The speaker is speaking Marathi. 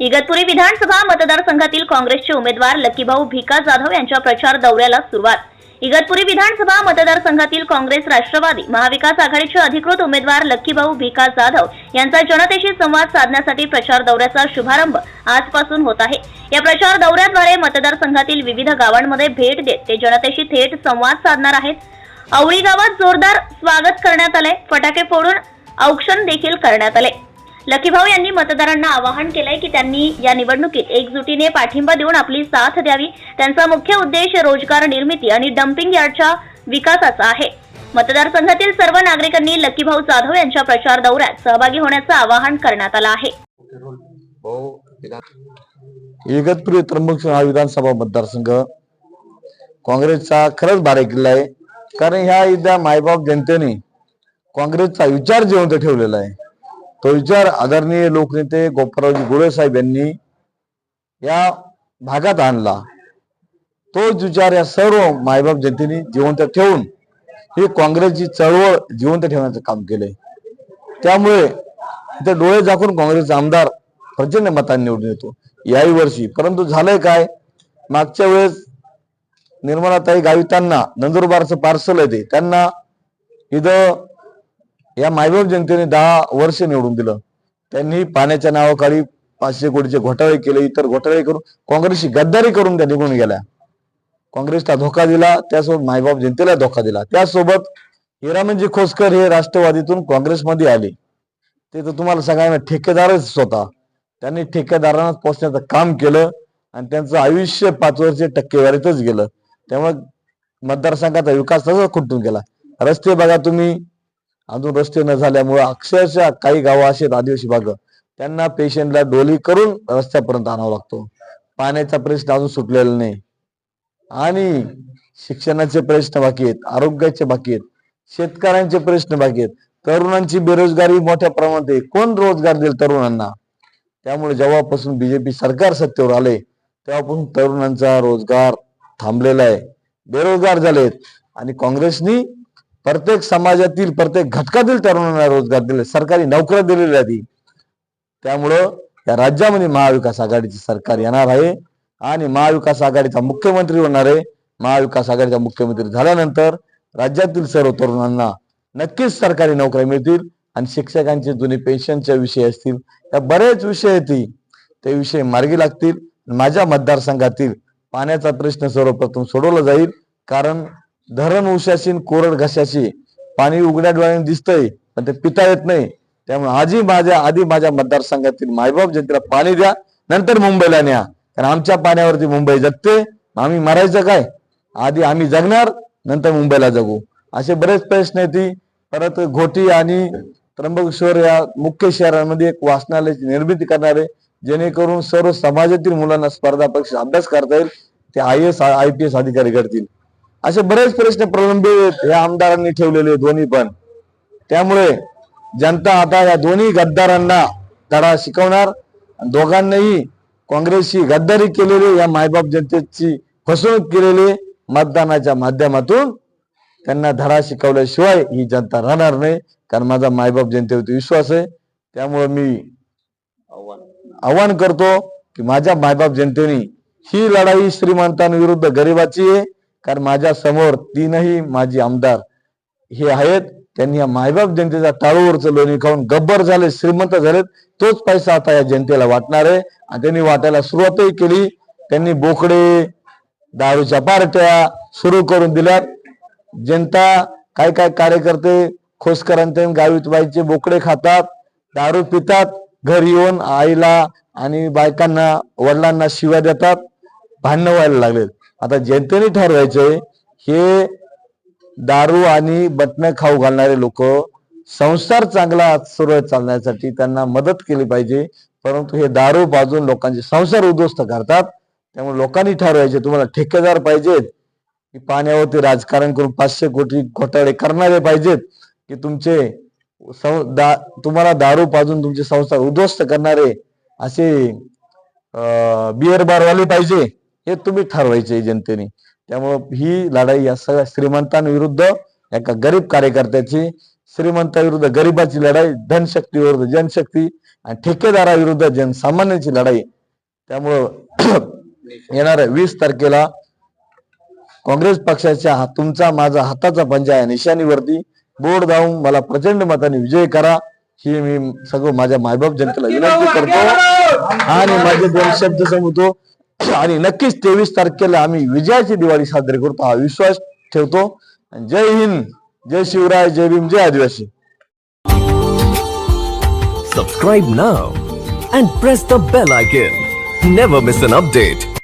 इगतपुरी विधानसभा मतदारसंघातील काँग्रेसचे उमेदवार लक्कीभाऊ भिका जाधव यांच्या प्रचार दौऱ्याला सुरुवात. इगतपुरी विधानसभा मतदारसंघातील काँग्रेस राष्ट्रवादी महाविकास आघाडीचे अधिकृत उमेदवार लक्कीभाऊ भिका जाधव यांचा जनतेशी संवाद साधण्यासाठी प्रचार दौऱ्याचा शुभारंभ आजपासून होत आहे. या प्रचार दौऱ्याद्वारे मतदारसंघातील विविध गावांमध्ये भेट देत ते जनतेशी थेट संवाद साधणार आहेत. आवळी गावात जोरदार स्वागत करण्यात आले फटाके फोडून औक्षण देखील करण्यात आले. लखीभाऊ यांनी मतदारांना आवाहन केलंय की त्यांनी या निवडणुकीत एकजुटीने पाठिंबा देऊन आपली साथ द्यावी. त्यांचा मुख्य उद्देश रोजगार निर्मिती आणि डम्पिंग यार्डच्या विकासाचा आहे. मतदारसंघातील सर्व नागरिकांनी लखीभाऊ जाधव यांच्या प्रचार दौऱ्यात सहभागी होण्याचं आवाहन करण्यात आलं आहे. इगतपुरी त्र्यंबक हा विधानसभा मतदारसंघ काँग्रेसचा खरंच भारी किल्ला आहे. कारण ह्या इथल्या मायबाप जनतेने काँग्रेसचा विचार जिवंत ठेवलेला आहे. तो विचार आदरणीय लोकनेते गोपाळरावजी गोळे साहेब यांनी या भागात आणला. तोच विचार या सर्व मायबाप जनतेने जिवंत ठेवून ही काँग्रेसची चळवळ जिवंत ठेवण्याचं काम केलंय. त्यामुळे इथे डोळे झाकून काँग्रेसचा आमदार प्रचंड मतांनी निवडून येतो. याही वर्षी. परंतु झालंय काय? मागच्या वेळेस निर्मलाताई गावितांना नंदुरबारचं पार्सल आहे ते. त्यांना इथं या मायबाप जनतेने दहा वर्ष निवडून दिलं. त्यांनी पाण्याच्या नावाखाली पाचशे कोटीचे घोटाळे केले इतर घोटाळे करून काँग्रेसची गद्दारी करून त्या निघून गेल्या. काँग्रेसला धोका दिला त्यासोबत मायबाप जनतेला धोका दिला. त्यासोबत हिरामनजी खोसकर हे राष्ट्रवादीतून काँग्रेसमध्ये आले. ते तर तुम्हाला सगळ्यांना ठेकेदारच स्वतः. त्यांनी ठेकेदारांना पोचण्याचं काम केलं आणि त्यांचं आयुष्य पाच वर्ष टक्केवारीतच गेलं. त्यामुळे मतदारसंघाचा विकास तसाच खुंटून गेला. रस्ते बघा तुम्ही अजून रस्ते न झाल्यामुळे अक्षरशः काही गावं असे आहेत आदिवासी भाग त्यांना पेशंटला डोली करून रस्त्यापर्यंत आणावा लागतो. पाण्याचा प्रश्न अजून सुटलेला नाही. आणि शिक्षणाचे प्रश्न बाकी आहेत आरोग्याचे बाकी आहेत शेतकऱ्यांचे प्रश्न बाकी आहेत. तरुणांची बेरोजगारी मोठ्या प्रमाणात आहे. कोण रोजगार देईल तरुणांना? त्यामुळे जेव्हापासून बीजेपी सरकार सत्तेवर आले तेव्हापासून तरुणांचा रोजगार थांबलेला आहे. बेरोजगार झालेत. आणि काँग्रेसनी प्रत्येक समाजातील प्रत्येक घटकातील तरुणांना रोजगार दिले सरकारी नोकऱ्या दिलेल्या आधी त्यामुळं या राज्यामध्ये महाविकास आघाडीचे सरकार येणार आहे आणि महाविकास आघाडीचा मुख्यमंत्री होणार आहे. महाविकास आघाडीचा मुख्यमंत्री झाल्यानंतर राज्यातील सर्व तरुणांना नक्कीच सरकारी नोकऱ्या मिळतील आणि शिक्षकांचे जुने पेन्शनचे विषय असतील या बरेच विषय येतील ते विषय मार्गी लागतील. माझ्या मतदारसंघातील पाण्याचा प्रश्न सर्वप्रथम सोडवला जाईल. कारण धरण उशाशीन कोरड घशाशी पाणी उघड्या डोळ्याने दिसतंय पण ते पिता येत नाही. त्यामुळे आजी माझ्या आधी माझ्या मतदारसंघातील मायबाप जनतेला पाणी द्या नंतर मुंबईला न्या. कारण आमच्या पाण्यावरती मुंबई जगते. आम्ही मरायचं काय? आधी आम्ही जगणार नंतर मुंबईला जगू. असे बरेच प्रश्न येते परत घोटी आणि त्र्यंबकेश्वर या मुख्य शहरांमध्ये एक वाचनालयाची निर्मिती करणारे जेणेकरून सर्व समाजातील मुलांना स्पर्धा परीक्षा अभ्यास करता येईल. ते I S I P S अधिकारी करतील असे बरेच प्रश्न प्रलंबित या आमदारांनी ठेवलेले दोन्ही पण. त्यामुळे जनता आता या दोन्ही गद्दारांना धडा शिकवणार. आणि दोघांनाही काँग्रेसची गद्दारी केलेली या मायबाप जनतेची फसवणूक केलेली मतदानाच्या माध्यमातून त्यांना धडा शिकवल्याशिवाय ही जनता राहणार नाही. कारण माझा मायबाप जनतेवरती विश्वास आहे. त्यामुळे मी आव्हान करतो की माझ्या मायबाप जनतेने ही लढाई श्रीमंतांविरुद्ध गरिबाची आहे. कारण माझ्यासमोर तीनही माझे आमदार हे आहेत. त्यांनी या मायबाप जनतेचा टाळूवरचं लोणी खाऊन गब्बर झाले श्रीमंत झालेत. तोच पैसा आता या जनतेला वाटणार आहे. आणि त्यांनी वाटायला सुरुवातही केली. त्यांनी बोकडे दारूच्या पार्ट्या सुरू करून दिल्यात. जनता काय काय कार्यकर्ते खोसकरांचे गावीतबाईचे बोकडे खातात दारू पितात घरी येऊन आईला आणि बायकांना वडिलांना शिव्या देतात भांडणं व्हायला लागलेत. आता जनतेने ठरवायचंय हे दारू आणि बटणं खाऊ घालणारे लोक संसार चांगला सुरळीत चालण्यासाठी त्यांना मदत केली पाहिजे. परंतु हे दारू बाजून लोकांचे संसार उद्ध्वस्त करतात. त्यामुळे लोकांनी ठरवायचे तुम्हाला ठेकेदार पाहिजेत की पाण्यावरती राजकारण करून पाचशे कोटी घोटाळे करणारे पाहिजेत की तुमचे सं- दा तुम्हाला दारू पाजून तुमचे संसार उद्ध्वस्त करणारे असे बिअर बारवाले पाहिजे. हे तुम्ही ठरवायचे जनतेने. त्यामुळं ही लढाई या सगळ्या श्रीमंतांविरुद्ध एका गरीब कार्यकर्त्याची श्रीमंताविरुद्ध गरिबाची लढाई धनशक्ती विरुद्ध जनशक्ती आणि ठेकेदाराविरुद्ध जनसामान्याची लढाई. त्यामुळं येणाऱ्या वीस तारखेला काँग्रेस पक्षाच्या हा तुमचा माझा हाताचा पंजा या निशाणीवरती बोर्ड दावून मला प्रचंड मताने विजय करा. ही मी सगळं माझ्या मायबाप जनतेला विनंती करतो आणि माझे दोन शब्द सांगतो आणि नक्कीच तेवीस तारखेला आम्ही विजयाची दिवाळी साजरी करतो हा विश्वास ठेवतो. आणि जय हिंद जय शिवराय जय भीम जय आदिवासी. Subscribe now and press the bell icon never miss an update